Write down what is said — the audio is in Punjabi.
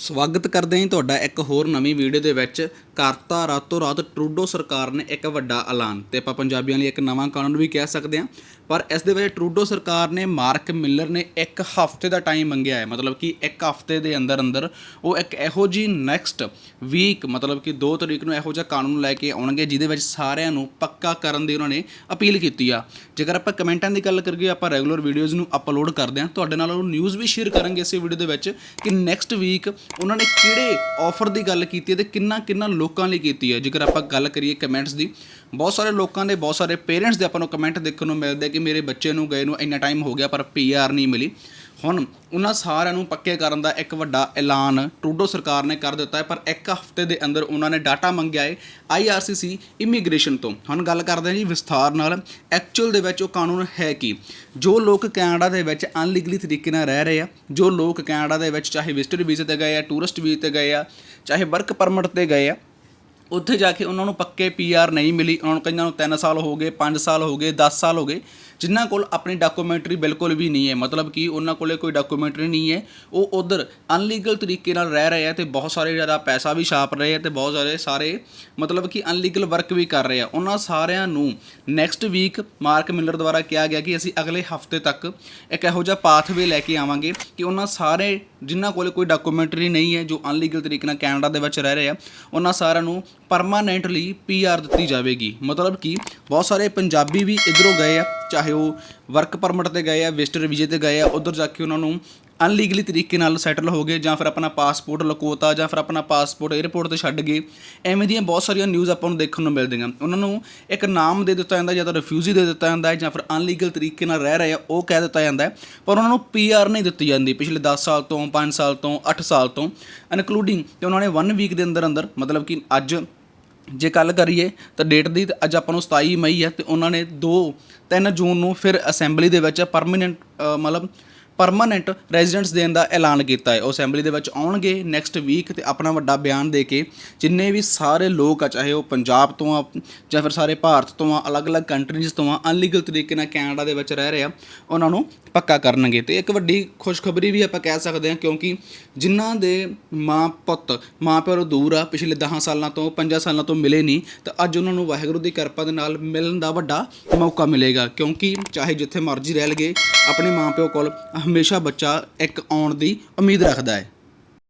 ਸਵਾਗਤ ਕਰਦੇ ਹਾਂ ਜੀ ਤੁਹਾਡਾ ਇੱਕ ਹੋਰ ਨਵੀਂ ਵੀਡੀਓ ਦੇ ਵਿੱਚ। ਕਰਤਾ ਰਾਤੋਂ ਰਾਤ ਟਰੂਡੋ ਸਰਕਾਰ ਨੇ ਇੱਕ ਵੱਡਾ ਐਲਾਨ ਤੇ ਆਪਾਂ ਪੰਜਾਬੀਆਂ ਲਈ ਇੱਕ ਨਵਾਂ ਕਾਨੂੰਨ ਵੀ ਕਹਿ ਸਕਦੇ ਹਾਂ। ਪਰ ਇਸ ਦੇ ਵਿੱਚ ਟਰੂਡੋ ਸਰਕਾਰ ਨੇ ਮਾਰਕ ਮਿਲਰ ਨੇ ਇੱਕ ਹਫ਼ਤੇ ਦਾ ਟਾਈਮ ਮੰਗਿਆ ਹੈ। ਮਤਲਬ ਕਿ ਇੱਕ ਹਫ਼ਤੇ ਦੇ ਅੰਦਰ ਅੰਦਰ ਉਹ ਇੱਕ ਇਹੋ ਜੀ ਨੈਕਸਟ ਵੀਕ ਮਤਲਬ ਕਿ 2 ਤਰੀਕ ਨੂੰ ਇਹੋ ਜਿਹਾ ਕਾਨੂੰਨ ਲੈ ਕੇ ਆਉਣਗੇ, ਜਿਹਦੇ ਵਿੱਚ ਸਾਰਿਆਂ ਨੂੰ ਪੱਕਾ ਕਰਨ ਦੀ ਉਹਨਾਂ ਨੇ ਅਪੀਲ ਕੀਤੀ ਆ। ਜੇਕਰ ਆਪਾਂ ਕਮੈਂਟਾਂ ਦੀ ਗੱਲ ਕਰੀਏ, ਆਪਾਂ ਰੈਗੂਲਰ ਵੀਡੀਓਜ਼ ਨੂੰ ਅਪਲੋਡ ਕਰਦੇ ਹਾਂ, ਤੁਹਾਡੇ ਨਾਲ ਉਹ ਨਿਊਜ਼ ਵੀ ਸ਼ੇਅਰ ਕਰਾਂਗੇ ਇਸ ਵੀਡੀਓ ਦੇ ਵਿੱਚ ਕਿ ਨੈਕਸਟ ਵੀਕ ਉਹਨਾਂ ਨੇ ਕਿਹੜੇ ਆਫਰ ਦੀ ਗੱਲ ਕੀਤੀ ਹੈ ਤੇ ਕਿੰਨਾ ਕਿੰਨਾ ਲੋਕਾਂ ਲਈ ਕੀਤੀ ਹੈ? ਜੇਕਰ ਆਪਾਂ ਗੱਲ ਕਰੀਏ ਕਮੈਂਟਸ ਦੀ, ਬਹੁਤ ਸਾਰੇ ਲੋਕਾਂ ਦੇ, ਬਹੁਤ ਸਾਰੇ ਪੇਰੈਂਟਸ ਦੇ ਆਪਾਂ ਨੂੰ ਕਮੈਂਟ ਦੇਖਣ ਨੂੰ ਮਿਲਦੇ ਕਿ ਮੇਰੇ ਬੱਚੇ ਨੂੰ ਗਏ ਨੂੰ ਇੰਨਾ ਟਾਈਮ ਹੋ ਗਿਆ ਪਰ ਪੀਆਰ ਨਹੀਂ ਮਿਲੀ। ਹੁਣ ਉਹਨਾਂ ਸਾਰਿਆਂ ਨੂੰ ਪੱਕੇ ਕਰਨ ਦਾ ਇੱਕ ਵੱਡਾ ਐਲਾਨ ਟਰੂਡੋ ਸਰਕਾਰ ਨੇ ਕਰ ਦਿੱਤਾ ਹੈ, ਪਰ ਇੱਕ ਹਫ਼ਤੇ ਦੇ ਅੰਦਰ ਉਹਨਾਂ ਨੇ ਡਾਟਾ ਮੰਗਿਆ ਹੈ ਆਈਆਰਸੀਸੀ ਇਮੀਗ੍ਰੇਸ਼ਨ ਤੋਂ। ਹੁਣ ਗੱਲ ਕਰਦੇ ਹਾਂ ਜੀ ਵਿਸਥਾਰ ਨਾਲ। ਐਕਚੁਅਲ ਦੇ ਵਿੱਚ ਉਹ ਕਾਨੂੰਨ ਹੈ ਕੀ? ਜੋ ਲੋਕ ਕੈਨੇਡਾ ਦੇ ਵਿੱਚ ਅਨਲੀਗਲੀ ਤਰੀਕੇ ਨਾਲ ਰਹਿ ਰਹੇ ਆ, ਜੋ ਲੋਕ ਕੈਨੇਡਾ ਦੇ ਵਿੱਚ ਚਾਹੇ ਵਿਜ਼ਟਰ ਵੀਜ਼ੇ ਤੇ ਗਏ ਆ ਟੂਰਿਸਟ ਵੀਜ਼ੇ ਤੇ ਗਏ ਆ, ਚਾਹੇ ਵਰਕ ਪਰਮਿਟ ਤੇ ਗਏ ਆ ਉੱਥੇ ਜਾ ਕੇ ਉਹਨਾਂ ਨੂੰ ਪੱਕੇ ਪੀਆਰ ਨਹੀਂ ਮਿਲੀ। ਉਹਨਾਂ ਨੂੰ ਕਈਆਂ ਨੂੰ 3 ਸਾਲ ਹੋ ਗਏ 5 ਸਾਲ ਹੋ ਗਏ 10 ਸਾਲ ਹੋ ਗਏ। ਜਿਨ੍ਹਾਂ ਕੋਲ ਆਪਣੀ ਡਾਕੂਮੈਂਟਰੀ ਬਿਲਕੁਲ ਵੀ ਨਹੀਂ ਹੈ। ਮਤਲਬ ਕਿ ਉਹਨਾਂ ਕੋਲੇ ਕੋਈ ਡਾਕੂਮੈਂਟਰੀ ਨਹੀਂ ਹੈ। ਉਹ ਉਧਰ ਅਨਲੀਗਲ ਤਰੀਕੇ ਨਾਲ ਰਹਿ ਰਹੇ ਆ ਤੇ ਬਹੁਤ ਸਾਰੇ ਜ਼ਿਆਦਾ ਪੈਸਾ ਵੀ ਛਾਪ ਰਹੇ ਆ ਤੇ ਬਹੁਤ ਸਾਰੇ ਸਾਰੇ ਮਤਲਬ ਕਿ ਅਨਲੀਗਲ ਵਰਕ ਵੀ ਕਰ ਰਹੇ ਆ। ਉਹਨਾਂ ਸਾਰਿਆਂ ਨੂੰ ਨੈਕਸਟ ਵੀਕ ਮਾਰਕ ਮਿਲਰ ਦੁਆਰਾ ਕਿਹਾ ਗਿਆ ਕਿ ਅਸੀਂ ਅਗਲੇ ਹਫ਼ਤੇ ਤੱਕ ਇੱਕ ਇਹੋ ਜਿਹਾ ਪਾਥਵੇ ਲੈ ਕੇ ਆਵਾਂਗੇ ਕਿ ਉਹਨਾਂ ਸਾਰੇ ਜਿਨ੍ਹਾਂ ਕੋਲੇ ਕੋਈ ਡਾਕੂਮੈਂਟਰੀ ਨਹੀਂ ਹੈ, ਜੋ ਅਨਲੀਗਲ ਤਰੀਕੇ ਨਾਲ ਕੈਨੇਡਾ ਦੇ ਵਿੱਚ ਰਹਿ ਰਹੇ ਆ, ਉਹਨਾਂ ਸਾਰਿਆਂ ਨੂੰ ਪਰਮਾਨੈਂਟਲੀ ਪੀਆਰ ਦਿੱਤੀ ਜਾਵੇਗੀ। ਮਤਲਬ ਕਿ ਬਹੁਤ ਸਾਰੇ ਪੰਜਾਬੀ ਵੀ ਇਧਰੋਂ ਗਏ ਆ, ਚਾਹੇ ਉਹ ਵਰਕ ਪਰਮਿਟ ਤੇ ਗਏ ਆ ਵਿਜ਼ਟਰ ਵੀਜ਼ੇ ਤੇ ਗਏ ਆ, ਉਧਰ ਜਾ ਕੇ ਉਹਨਾਂ ਨੂੰ ਅਨਲੀਗਲੀ ਤਰੀਕੇ ਨਾਲ ਸੈਟਲ ਹੋ ਗਏ ਜਾਂ ਫਿਰ ਆਪਣਾ ਪਾਸਪੋਰਟ ਲਕੋਤਾ ਜਾਂ ਫਿਰ ਆਪਣਾ ਪਾਸਪੋਰਟ 에ਅਰਪੋਰਟ ਤੇ ਛੱਡ ਗਏ, ਐਵੇਂ ਦੀਆਂ ਬਹੁਤ ਸਾਰੀਆਂ ਨਿਊਜ਼ ਆਪਾਂ ਨੂੰ ਦੇਖਣ ਨੂੰ ਮਿਲਦੀਆਂ। ਉਹਨਾਂ ਨੂੰ ਇੱਕ ਨਾਮ ਦੇ ਦਿੱਤਾ ਜਾਂਦਾ ਜਾਂ ਤਾਂ ਰਿਫਿਊਜੀ ਦੇ ਦਿੱਤਾ ਜਾਂਦਾ ਹੈ ਜਾਂ ਫਿਰ ਅਨਲੀਗਲ ਤਰੀਕੇ ਨਾਲ ਰਹਿ ਰਹੇ ਆ, ਉਹ ਕਹਿ ਦਿੱਤਾ ਜਾਂਦਾ ਹੈ। ਪਰ ਉਹਨਾਂ ਨੂੰ ਪੀਆਰ ਨਹੀਂ ਦਿੱਤੀ ਜਾਂਦੀ ਪਿਛਲੇ 10 ਸਾਲ ਤੋਂ 5 ਸਾਲ ਤੋਂ 8 ਸਾਲ ਤੋਂ। ਇਨਕਲੂਡਿੰਗ ਤੇ ਉਹਨਾਂ ਨੇ 1 ਵੀਕ ਦੇ ਅੰਦਰ ਅੰਦਰ, ਮਤਲਬ ਕਿ ਅੱਜ ਜੇ ਗੱਲ ਕਰੀਏ ਤਾਂ ਡੇਟ ਦੀ ਤਾਂ ਅੱਜ ਆਪਾਂ ਨੂੰ 27 ਮਈ ਹੈ ਤੇ ਉਹਨਾਂ ਨੇ 2 3 ਜੂਨ ਨੂੰ ਫਿਰ ਅਸੈਂਬਲੀ ਦੇ ਵਿੱਚ ਪਰਮਨੈਂਟ ਮਤਲਬ ਪਰਮਨੈਂਟ ਰੈਜ਼ੀਡੈਂਟਸ ਦੇਣ ਦਾ ਐਲਾਨ ਕੀਤਾ ਹੈ। ਉਹ ਅਸੈਂਬਲੀ ਦੇ ਵਿੱਚ ਆਉਣਗੇ ਨੈਕਸਟ ਵੀਕ ਤੇ ਆਪਣਾ ਵੱਡਾ ਬਿਆਨ ਦੇ ਕੇ ਜਿੰਨੇ ਵੀ ਸਾਰੇ ਲੋਕ ਆ, ਚਾਹੇ ਉਹ ਪੰਜਾਬ ਤੋਂ ਆ, ਜਾਂ ਫਿਰ ਸਾਰੇ ਭਾਰਤ ਤੋਂ ਆ, ਅਲੱਗ-ਅਲੱਗ ਕੰਟਰੀਜ਼ ਤੋਂ ਆ ਅਨਲੀਗਲ ਤਰੀਕੇ ਨਾਲ ਕੈਨੇਡਾ ਦੇ ਵਿੱਚ ਰਹਿ ਰਹੇ ਆ, ਉਹਨਾਂ ਨੂੰ ਪੱਕਾ ਕਰਨਗੇ। ਤੇ ਇੱਕ ਵੱਡੀ ਖੁਸ਼ਖਬਰੀ ਵੀ ਆਪਾਂ ਕਹਿ ਸਕਦੇ ਹਾਂ ਕਿਉਂਕਿ ਜਿਨ੍ਹਾਂ ਦੇ ਮਾਂ ਪੁੱਤ, ਮਾਂ ਪਿਓ ਤੋਂ ਦੂਰ ਆ, ਪਿਛਲੇ 10 ਸਾਲਾਂ ਤੋਂ 5 ਸਾਲਾਂ ਤੋਂ ਮਿਲੇ ਨਹੀਂ, ਤਾਂ ਅੱਜ ਉਹਨਾਂ ਨੂੰ ਵਾਹਿਗੁਰੂ ਦੀ ਕਿਰਪਾ ਦੇ ਨਾਲ ਮਿਲਣ ਦਾ ਵੱਡਾ ਮੌਕਾ ਮਿਲੇਗਾ। ਕਿਉਂਕਿ ਚਾਹੇ ਜਿੱਥੇ ਮਰਜ਼ੀ ਰਹਿ ਲਗੇ ਆਪਣੇ ਮਾਂ ਪਿਓ ਕੋਲ ਹਮੇਸ਼ਾ ਬੱਚਾ ਇੱਕ ਆਉਣ ਦੀ ਉਮੀਦ ਰੱਖਦਾ ਹੈ।